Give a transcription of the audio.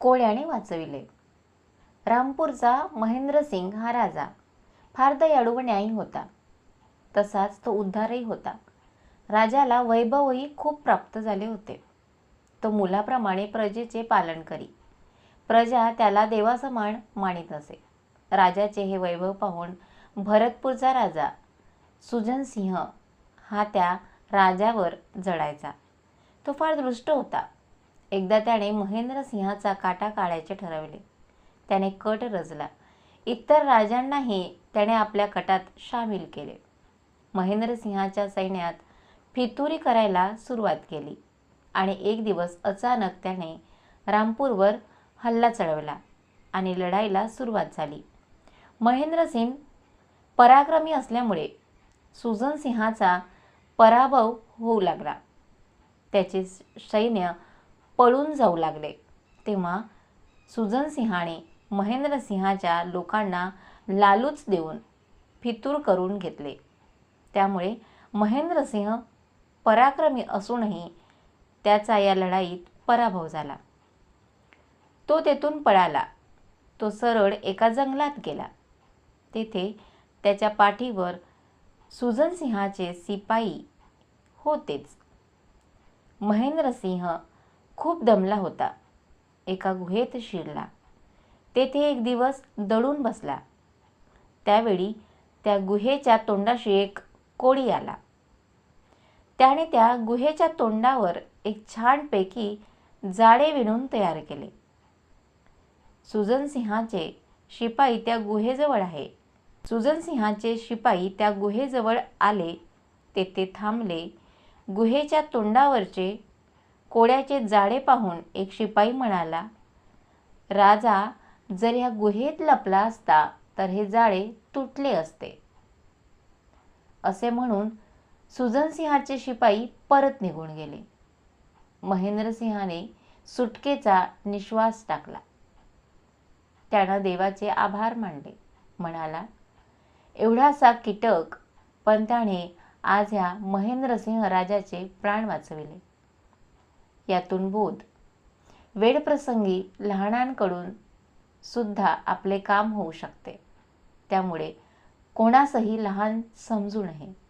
कोळ्याने वाचविले. रामपूरचा महेंद्रसिंग हा राजा. फार दयाळू व न्यायी होता. तसाच तो उद्धारही होता. राजाला वैभवही खूप प्राप्त झाले होते. तो मुलाप्रमाणे प्रजेचे पालन करी. प्रजा त्याला देवासमान मानित असे. राजाचे हे वैभव पाहून भरतपूरचा राजा सुजनसिंह हा त्या राजावर जडायचा. तो फार दृष्ट होता. एकदा त्याने महेंद्रसिंहाचा काटा काढायचे ठरवले. त्याने कट रचला. इतर राजांनाही त्याने आपल्या कटात सामील केले. महेंद्रसिंहाच्या सैन्यात फितुरी करायला सुरुवात केली आणि एक दिवस अचानक त्याने रामपूरवर हल्ला चढवला आणि लढाईला सुरुवात झाली. महेंद्रसिंग पराक्रमी असल्यामुळे सुजनसिंहाचा पराभव होऊ लागला. त्याचे सैन्य पळून जाऊ लागले. तेव्हा सुजनसिंहाने महेंद्रसिंहाच्या लोकांना लालूच देऊन फितूर करून घेतले. त्यामुळे महेंद्रसिंह पराक्रमी असूनही त्याचा या लढाईत पराभव झाला. तो तेथून पळाला. तो सरळ एका जंगलात गेला. तेथे त्याच्या पाठीवर सुजनसिंहाचे सिपाई होतेच. महेंद्रसिंह खूप दमला होता. एका गुहेत शिरला. तेथे एक दिवस दडून बसला. त्यावेळी त्या गुहेच्या तोंडाशी एक कोळी आला. त्याने त्या गुहेच्या तोंडावर एक छानपैकी जाळे विणून तयार केले. सुजनसिंहाचे शिपाई त्या गुहेजवळ आहे. सुजनसिंहाचे शिपाई त्या गुहेजवळ आले. तेथे थांबले. गुहेच्या तोंडावरचे कोड्याचे जाळे पाहून एक शिपाई म्हणाला राजा जर या गुहेत लपला असता तर हे जाळे तुटले असते. असे म्हणून सुजनसिंहाचे शिपाई परत निघून गेले. महेंद्रसिंहाने सुटकेचा निश्वास टाकला. त्यानं देवाचे आभार मानले. म्हणाला एवढासा कीटक. पण त्याने आज ह्या महेंद्रसिंह राजाचे प्राण वाचविले. यातून बोध. वेळप्रसंगी लहानांकडून सुद्धा आपले काम होऊ शकते. त्यामुळे कोणासही लहान समजू नये.